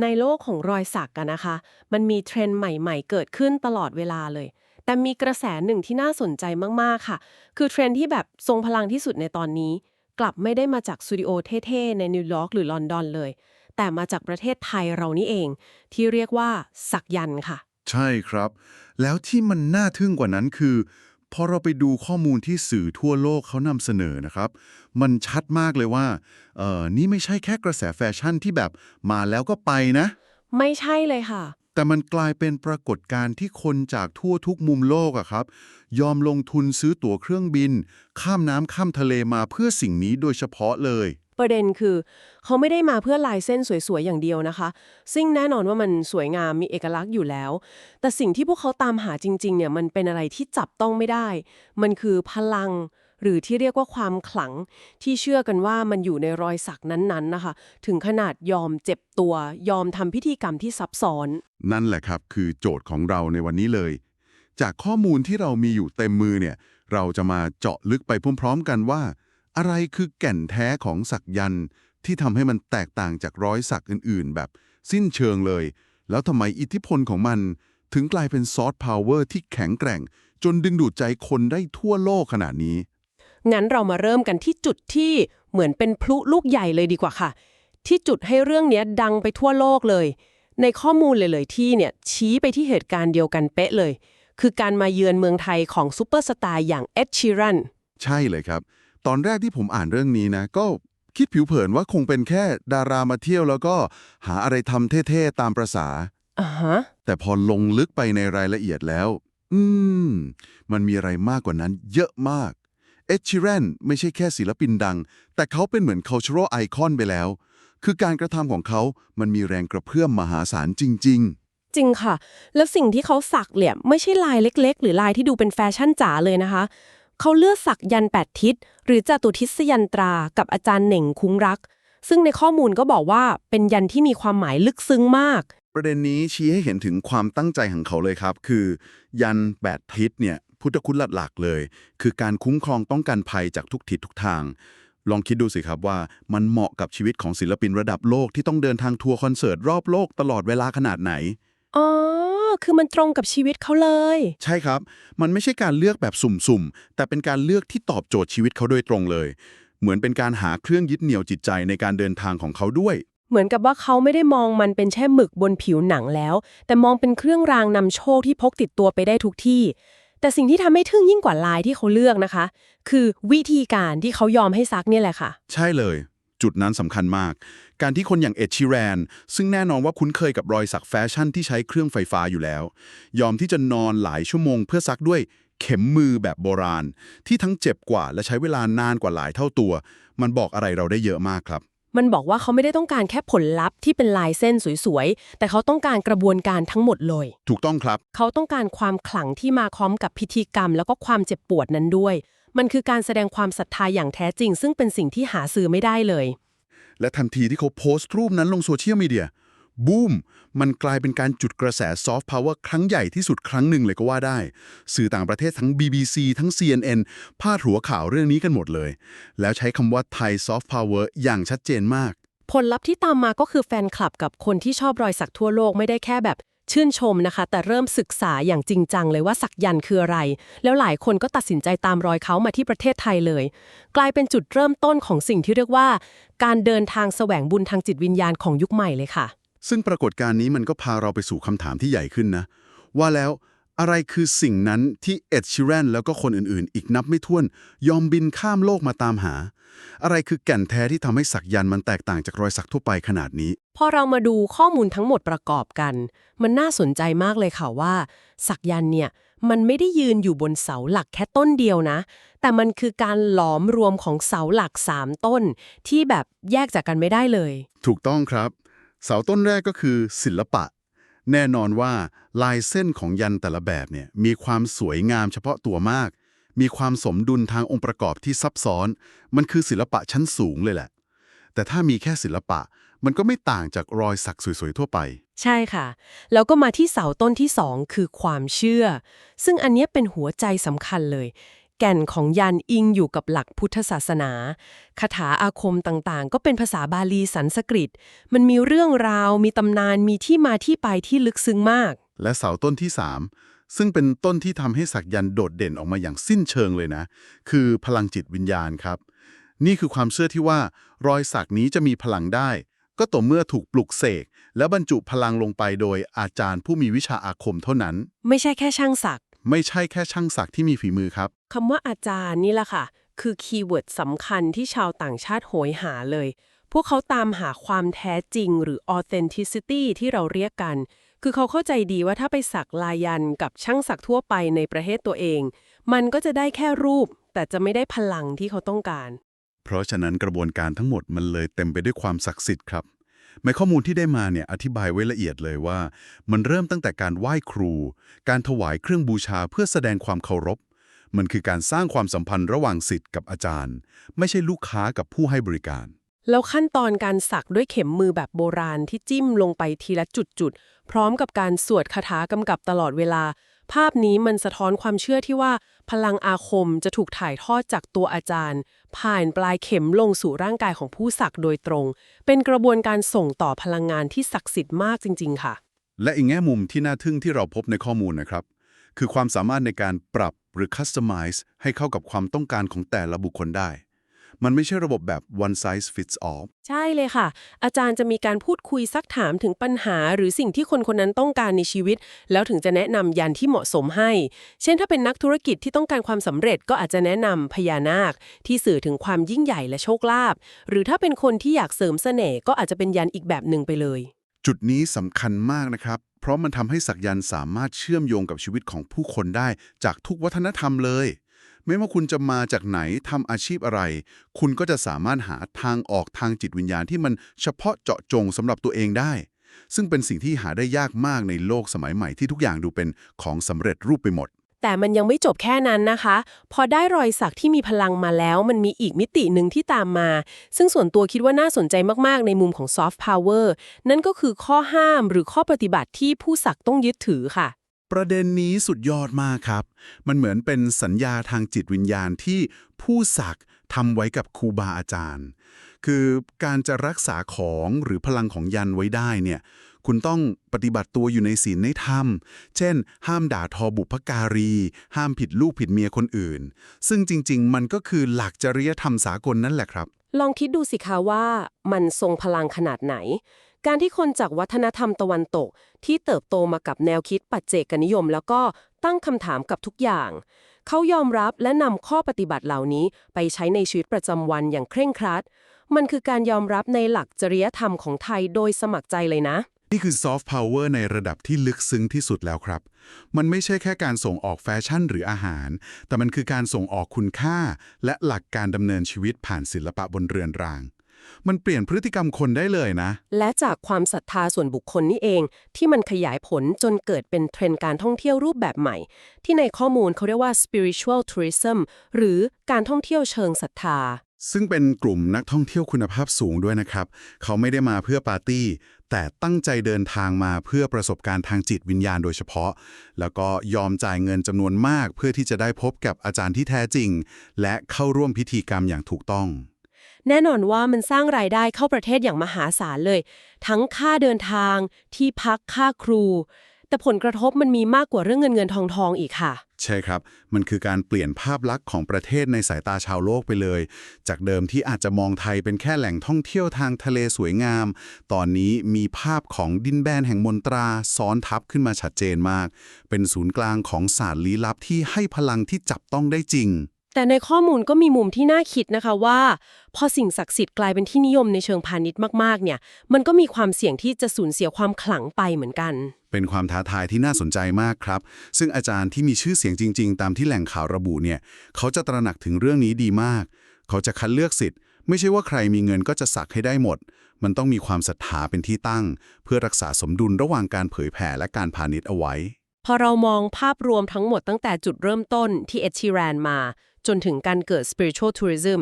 ในโลกของรอยสักกันนะคะ มันมีเทรนด์ใหม่ๆ เกิดขึ้นตลอดเวลาเลย แต่มีกระแสหนึ่งที่น่าสนใจมากๆค่ะ คือเทรนด์ที่แบบทรงพลังที่สุดในตอนนี้ กลับไม่ได้มาจากสตูดิโอเท่ๆ ในนิวยอร์กหรือลอนดอนเลย แต่มาจากประเทศไทยเรานี่เอง ที่เรียกว่าสักยันค่ะ ใช่ครับ แล้วที่มันน่าทึ่งกว่านั้นคือ พอเราไปดูข้อมูลที่สื่อทั่วโลกเขานำเสนอนะครับ มันชัดมากเลยว่าเออนี่ไม่ใช่แค่กระแสแฟชั่นที่แบบมาแล้วก็ไปนะ ไม่ใช่เลยค่ะ แต่มันกลายเป็นปรากฏการณ์ที่คนจากทั่วทุกมุมโลกอะครับ ยอมลงทุนซื้อตั๋วเครื่องบิน ข้ามน้ำข้ามทะเลมาเพื่อสิ่งนี้โดยเฉพาะเลย ประเด็นคือ เขาไม่ได้มาเพื่อลายเส้นสวยๆ อย่างเดียวนะคะ ซึ่งแน่นอนว่ามันสวยงามมีเอกลักษณ์อยู่แล้ว แต่สิ่งที่พวกเขาตามหาจริง ๆ เนี่ยมันเป็นอะไรที่จับต้องไม่ได้ มันคือพลัง หรือที่เรียกว่าความขลัง ที่เชื่อกันว่ามันอยู่ในรอยสักนั้นๆนะคะ ถึงขนาดยอมเจ็บตัวยอมทำพิธีกรรมที่ซับซ้อน นั่นแหละครับ คือโจทย์ของเราในวันนี้เลย จากข้อมูลที่เรามีอยู่เต็มมือเนี่ย เราจะมาเจาะลึกไปพร้อมๆ กันว่า อะไรคือแก่นแท้ของสักยันต์ที่ทำให้มันแตกต่างจากร้อยสักอื่นๆ แบบสิ้นเชิงเลย แล้วทำไมอิทธิพลของมันถึงกลายเป็นซอฟต์พาวเวอร์ที่แข็งแกร่ง จนดึงดูดใจคนได้ทั่วโลกขนาดนี้ งั้นเรามาเริ่มกันที่จุดที่เหมือนเป็นพลุลูกใหญ่เลยดีกว่าค่ะ ที่จุดให้เรื่องเนี้ยดังไปทั่วโลกเลย ในข้อมูลเลยๆที่เนี่ยชี้ไปที่เหตุการณ์เดียวกันเป๊ะเลย คือการมาเยือนเมืองไทยของซูเปอร์สตาร์อย่างเอ็ดชีรันใช่เลยครับ ตอนแรกที่ผมอ่านเรื่องนี้นะ ก็คิดผิวเผินว่าคงเป็นแค่ดารามาเที่ยวแล้วก็หาอะไรทำเท่ๆตามประษา อ่าฮะ แต่พอลงลึกไปในรายละเอียดแล้ว อืม มันมีอะไรมากกว่านั้นเยอะมาก เอ็ดชิแรนไม่ใช่แค่ศิลปินดัง แต่เขาเป็นเหมือน cultural icon ไปแล้ว คือการกระทำของเขามันมีแรงกระเพื่อมมหาศาลจริงจริงค่ะ แล้วสิ่งที่เขาสักเนี่ยไม่ใช่ลายเล็ก ๆ หรือลายที่ดูเป็นแฟชั่นจ๋าเลยนะคะ เขาเลือกสักยันต์แปดทิศ หรือจตุทิศยันตรา กับอาจารย์เหน่งคุ้งรัก ซึ่งในข้อมูลก็บอกว่าเป็นยันที่มีความหมายลึกซึ้งมากๆประเด็นนี้ชี้ให้เห็นถึงความตั้งใจของเขาเลยครับ คือ ยันแปดทิศเนี่ยพุทธคุณหลักๆเลย คือการคุ้มครองป้องกันภัยจากทุกทิศทุกทางลองคิดดูสิครับว่ามันเหมาะกับชีวิตของศิลปินระดับโลกที่ต้องเดินทางทัวร์คอนเสิร์ตรอบโลกตลอดเวลาขนาดไหน อ๋อ คือมันตรงกับชีวิตเขาเลย ใช่ครับ มันไม่ใช่การเลือกแบบสุ่มๆ แต่เป็นการเลือกที่ตอบโจทย์ชีวิตเขาโดยตรงเลย เหมือนเป็นการหาเครื่องยึดเหนี่ยวจิตใจในการเดินทางของเขาด้วย เหมือนกับว่าเขาไม่ได้มองมันเป็นแค่หมึกบนผิวหนังแล้ว แต่มองเป็นเครื่องรางนำโชคที่พกติดตัวไปได้ทุกที่ แต่สิ่งที่ทำให้ทึ่งยิ่งกว่าลายที่เขาเลือกนะคะ คือวิธีการที่เขายอมให้ซักเนี่ยแหละค่ะ ใช่เลย จุดนั้นสำคัญมาก การที่คนอย่างเอ็ดชิแรน ซึ่งแน่นอนว่าคุ้นเคยกับรอยสักแฟชั่นที่ใช้เครื่องไฟฟ้าอยู่แล้ว ยอมที่จะนอนหลายชั่วโมงเพื่อซักด้วยเข็มมือแบบโบราณ ที่ทั้งเจ็บกว่าและใช้เวลานานกว่าหลายเท่าตัว มันบอกอะไรเราได้เยอะมากครับ มันบอกว่าเขาไม่ได้ต้องการแค่ผลลัพธ์ที่เป็นลายเส้นสวยๆ แต่เขาต้องการกระบวนการทั้งหมดเลย ถูกต้องครับ เขาต้องการความขลังที่มาพร้อมกับพิธีกรรม แล้วก็ความเจ็บปวดนั้นด้วย มันคือการแสดงความศรัทธาอย่างแท้จริง ซึ่งเป็นสิ่งที่หาซื้อไม่ได้เลย และทันทีที่เขาโพสต์รูปนั้นลงโซเชียลมีเดียบูมมันกลายเป็นการจุดกระแสซอฟต์พาวเวอร์ครั้งใหญ่ที่สุดครั้งหนึ่งเลยก็ว่าได้ สื่อต่างประเทศทั้ง BBC ทั้ง CNN พาดหัวข่าวเรื่องนี้กันหมดเลย แล้วใช้คำว่าไทยซอฟต์พาวเวอร์อย่างชัดเจนมาก ผลลัพธ์ที่ตามมาก็คือแฟนคลับกับคนที่ชอบรอยสักทั่วโลกไม่ได้แค่แบบ ชื่นชมนะคะ แต่เริ่มศึกษาอย่างจริงจังเลยว่าสักยันต์คืออะไร แล้วหลายคนก็ตัดสินใจตามรอยเขามาที่ประเทศไทยเลย กลายเป็นจุดเริ่มต้นของสิ่งที่เรียกว่า การเดินทางแสวงบุญทางจิตวิญญาณของยุคใหม่เลยค่ะ ซึ่งปรากฏการณ์นี้มันก็พาเราไปสู่คำถามที่ใหญ่ขึ้นนะ ว่าแล้ว อะไรคือสิ่งนั้นที่เอ็ดชิแรนแล้วก็คนอื่นๆ อีกนับไม่ถ้วน ยอมบินข้ามโลกมาตามหา อะไรคือแก่นแท้ที่ทำให้สักยันต์มันแตกต่างจากรอยสักทั่วไปขนาดนี้ พอเรามาดูข้อมูลทั้งหมดประกอบกัน มันน่าสนใจมากเลยค่ะว่า สักยันต์เนี่ยมันไม่ได้ยืนอยู่บนเสาหลักแค่ต้นเดียวนะ แต่มันคือการหลอมรวมของเสาหลักสามต้น ที่แบบแยกจากกันไม่ได้เลย ถูกต้องครับ เสาต้นแรกก็คือศิลปะ แน่นอนว่าลายเส้นของยันแต่ละแบบเนี่ยมีความสวยงามเฉพาะตัวมาก มีความสมดุลทางองค์ประกอบที่ซับซ้อน มันคือศิลปะชั้นสูงเลยแหละ แต่ถ้ามีแค่ศิลปะมันก็ไม่ต่างจากรอยสักสวยๆทั่วไป ใช่ค่ะ แล้วก็มาที่เสาต้นที่สองคือความเชื่อ ซึ่งอันนี้เป็นหัวใจสำคัญเลย แแก่นของยันอิงอยู่กับหลักพุทธศาสนา คาถาอาคมต่างๆ ก็เป็นภาษาบาลีสันสกฤต มันมีเรื่องราว มีตำนาน มีที่มาที่ไปที่ลึกซึ้งมาก และเสาต้นที่ 3 ซึ่งเป็นต้นที่ทำให้สักยันต์โดดเด่นออกมาอย่างสิ้นเชิงเลยนะ คือพลังจิตวิญญาณครับ นี่คือความเชื่อที่ว่า รอยสักนี้จะมีพลังได้ ก็ต่อเมื่อถูกปลุกเสกแล้วบรรจุพลังลงไปโดยอาจารย์ผู้มีวิชาอาคมเท่านั้น ไม่ใช่แค่ช่างศักดิ์ ไม่ใช่แค่ช่างสักที่มีฝีมือครับ คำว่าอาจารย์นี่แหละค่ะ คือคีย์เวิร์ดสำคัญที่ชาวต่างชาติโหยหาเลย พวกเขาตามหาความแท้จริงหรือ authenticity ที่เราเรียกกัน คือเขาเข้าใจดีว่าถ้าไปสักลายันกับช่างสักทั่วไปในประเทศตัวเอง มันก็จะได้แค่รูป แต่จะไม่ได้พลังที่เขาต้องการ เพราะฉะนั้นกระบวนการทั้งหมดมันเลยเต็มไปด้วยความศักดิ์สิทธิ์ครับ ในข้อมูลที่ได้มาเนี่ยอธิบายไว้ละเอียดเลยว่า มันเริ่มตั้งแต่การไหว้ครู การถวายเครื่องบูชาเพื่อแสดงความเคารพ มันคือการสร้างความสัมพันธ์ระหว่างศิษย์กับอาจารย์ ไม่ใช่ลูกค้ากับผู้ให้บริการ แล้วขั้นตอนการสักด้วยเข็มมือแบบโบราณที่จิ้มลงไปทีละจุดๆพร้อมกับการสวดคาถากำกับตลอดเวลา ภาพนี้มันสะท้อนความเชื่อที่ว่า พลังอาคมจะถูกถ่ายทอดจากตัวอาจารย์ ผ่านปลายเข็มลงสู่ร่างกายของผู้สักโดยตรง เป็นกระบวนการส่งต่อพลังงานที่ศักดิ์สิทธิ์มากจริง ๆ ค่ะ และอีกแง่มุมที่น่าทึ่งที่เราพบในข้อมูลนะครับ คือความสามารถในการปรับหรือ customize ให้เข้ากับความต้องการของแต่ละบุคคลได้ มันไม่ใช่ระบบแบบ one size fits all ใช่เลยค่ะ อาจารย์จะมีการพูดคุยซักถามถึงปัญหา หรือสิ่งที่คนคนนั้นต้องการในชีวิต แล้วถึงจะแนะนำยันที่เหมาะสมให้ เช่นถ้าเป็นนักธุรกิจที่ต้องการความสำเร็จก็อาจจะแนะนำพญานาค ที่สื่อถึงความยิ่งใหญ่และโชคลาภหรือถ้าเป็นคนที่อยากเสริมเสน่ห์ก็อาจจะเป็นยันอีกแบบหนึ่งไปเลย จุดนี้สำคัญมากนะครับ เพราะมันทำให้สักยันต์สามารถเชื่อมโยงกับชีวิตของผู้คนได้จากทุกวัฒนธรรมเลย ไม่ว่าคุณจะมาจากไหนทำอาชีพอะไร คุณก็จะสามารถหาทางออกทางจิตวิญญาณที่มันเฉพาะเจาะจงสำหรับตัวเองได้ ซึ่งเป็นสิ่งที่หาได้ยากมากในโลกสมัยใหม่ที่ทุกอย่างดูเป็นของสำเร็จรูปไปหมด แต่มันยังไม่จบแค่นั้นนะคะ พอได้รอยสักที่มีพลังมาแล้ว มันมีอีกมิติหนึ่งที่ตามมา ซึ่งส่วนตัวคิดว่าน่าสนใจมาก ๆ ในมุมของซอฟต์พาวเวอร์นั่นก็คือข้อห้ามหรือข้อปฏิบัติที่ผู้สักต้องยึดถือค่ะ ประเด็นนี้สุดยอดมากครับ มันเหมือนเป็นสัญญาทางจิตวิญญาณที่ผู้สักทำไว้กับครูบาอาจารย์ คือการจะรักษาของหรือพลังของยันไว้ได้เนี่ย คุณต้องปฏิบัติตัวอยู่ในศีลในธรรม เช่น ห้ามด่าทอบุพการี ห้ามผิดลูกผิดเมียคนอื่น ซึ่งจริง ๆ มันก็คือหลักจริยธรรมสากลนั่นแหละครับ ลองคิดดูสิคะว่ามันทรงพลังขนาดไหน การที่คนจากวัฒนธรรมตะวันตก ที่เติบโตมากับแนวคิดปัจเจกนิยม แล้วก็ตั้งคำถามกับทุกอย่าง เขายอมรับและนำข้อปฏิบัติเหล่านี้ไปใช้ในชีวิตประจำวันอย่างเคร่งครัด มันคือการยอมรับในหลักจริยธรรมของไทยโดยสมัครใจเลยนะนี่คือซอฟต์พาวเวอร์ในระดับที่ลึกซึ้งที่สุดแล้วครับ มันไม่ใช่แค่การส่งออกแฟชั่นหรืออาหาร แต่มันคือการส่งออกคุณค่า และหลักการดำเนินชีวิตผ่านศิลปะบนเรือนราง มันเปลี่ยนพฤติกรรมคนได้เลยนะ และจากความศรัทธาส่วนบุคคลนี่เอง ที่มันขยายผลจนเกิดเป็นเทรนด์การท่องเที่ยวรูปแบบใหม่ ที่ในข้อมูลเขาเรียกว่า spiritual tourism หรือการท่องเที่ยวเชิงศรัทธา ซึ่งเป็นกลุ่มนักท่องเที่ยวคุณภาพสูงด้วยนะครับ เขาไม่ได้มาเพื่อปาร์ตี้ แต่ตั้งใจเดินทางมาเพื่อประสบการณ์ทางจิตวิญญาณโดยเฉพาะ แล้วก็ยอมจ่ายเงินจำนวนมาก เพื่อที่จะได้พบกับอาจารย์ที่แท้จริง และเข้าร่วมพิธีกรรมอย่างถูกต้อง แน่นอนว่ามันสร้างรายได้เข้าประเทศอย่างมหาศาลเลย ทั้งค่าเดินทาง ที่พักค่าครู แต่ผลกระทบมันมีมากกว่าเรื่องเงินเงินทองทองอีกค่ะ ใช่ครับ มันคือการเปลี่ยนภาพลักษณ์ของประเทศในสายตาชาวโลกไปเลย จากเดิมที่อาจจะมองไทยเป็นแค่แหล่งท่องเที่ยวทางทะเลสวยงาม ตอนนี้มีภาพของดินแดนแห่งมนตราซ้อนทับขึ้นมาชัดเจนมาก เป็นศูนย์กลางของศาสตร์ลี้ลับที่ให้พลังที่จับต้องได้จริง แต่ในข้อมูลก็มีมุมที่น่าคิดนะคะว่า พอสิ่งศักดิ์สิทธิ์กลายเป็นที่นิยมในเชิงพาณิชย์มากๆ เนี่ย มันก็มีความเสี่ยงที่จะสูญเสียความขลังไปเหมือนกัน เป็นความท้าทายที่น่าสนใจมากครับ ซึ่งอาจารย์ที่มีชื่อเสียงจริง ๆ ตามที่แหล่งข่าวระบุเนี่ย เขาจะตระหนักถึงเรื่องนี้ดีมาก เขาจะคัดเลือกสิทธิ์ ไม่ใช่ว่าใครมีเงินก็จะสักให้ได้หมด มันต้องมีความศรัทธาเป็นที่ตั้ง เพื่อรักษาสมดุลระหว่างการเผยแผ่และการพาณิชย์เอาไว้ พอเรามองภาพรวมทั้งหมดตั้งแต่จุดเริ่มต้นที่เอชิแรนมา จนถึงการเกิด spiritual tourism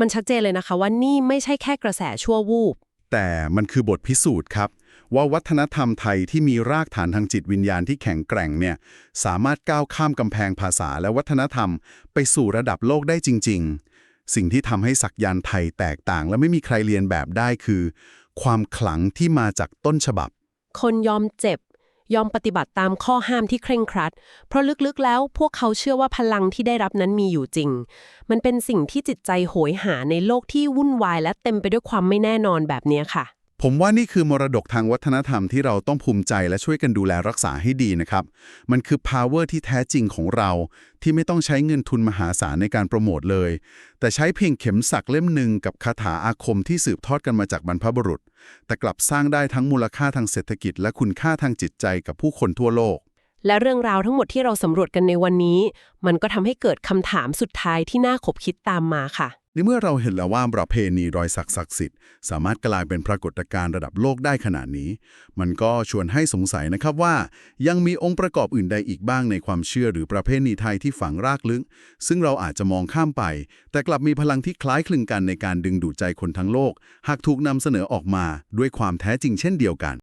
มันชัดเจนเลยนะคะว่านี่ไม่ใช่แค่กระแสชั่ววูบ แต่มันคือบทพิสูจน์ครับ ว่าวัฒนธรรมไทยที่มีรากฐานทางจิตวิญญาณที่แข็งแกร่งเนี่ยสามารถก้าวข้ามกำแพงภาษาและวัฒนธรรม ไปสู่ระดับโลกได้จริง ๆ สิ่งที่ทำให้สักยันต์ไทยแตกต่าง และไม่มีใครเรียนแบบได้คือ ความขลังที่มาจากต้นฉบับ คนยอมเจ็บ ยอมปฏิบัติตามข้อห้ามที่เคร่งครัด เพราะลึกๆแล้วพวกเขาเชื่อว่าพลังที่ได้รับนั้นมีอยู่จริง มันเป็นสิ่งที่จิตใจโหยหาในโลกที่วุ่นวายและเต็มไปด้วยความไม่แน่นอนแบบนี้ค่ะ ผมว่านี่คือมรดกทางวัฒนธรรมที่เราต้องภูมิใจและช่วยกันดูแลรักษาให้ดีนะครับ มันคือ power ที่แท้จริงของเรา ที่ไม่ต้องใช้เงินทุนมหาศาลในการโปรโมทเลย แต่ใช้เพียงเข็มสักเล่มหนึ่งกับคาถาอาคมที่สืบทอดกันมาจากบรรพบุรุษ แต่กลับสร้างได้ทั้งมูลค่าทางเศรษฐกิจ และคุณค่าทางจิตใจกับผู้คนทั่วโลก และเรื่องราวทั้งหมดที่เราสำรวจกันในวันนี้ มันก็ทำให้เกิดคำถามสุดท้ายที่น่าขบคิดตามมาค่ะ ในเมื่อเราเห็นแล้วว่าประเพณีรอยสักศักดิ์สิทธิ์สามารถกลายเป็นปรากฏการณ์ระดับโลกได้ขนาดนี้ มันก็ชวนให้สงสัยนะครับว่า ยังมีองค์ประกอบอื่นใดอีกบ้างในความเชื่อหรือประเพณีไทยที่ฝังรากลึก ซึ่งเราอาจจะมองข้ามไป แต่กลับมีพลังที่คล้ายคลึงกันในการดึงดูดใจคนทั้งโลก หากถูกนำเสนอออกมาด้วยความแท้จริงเช่นเดียวกัน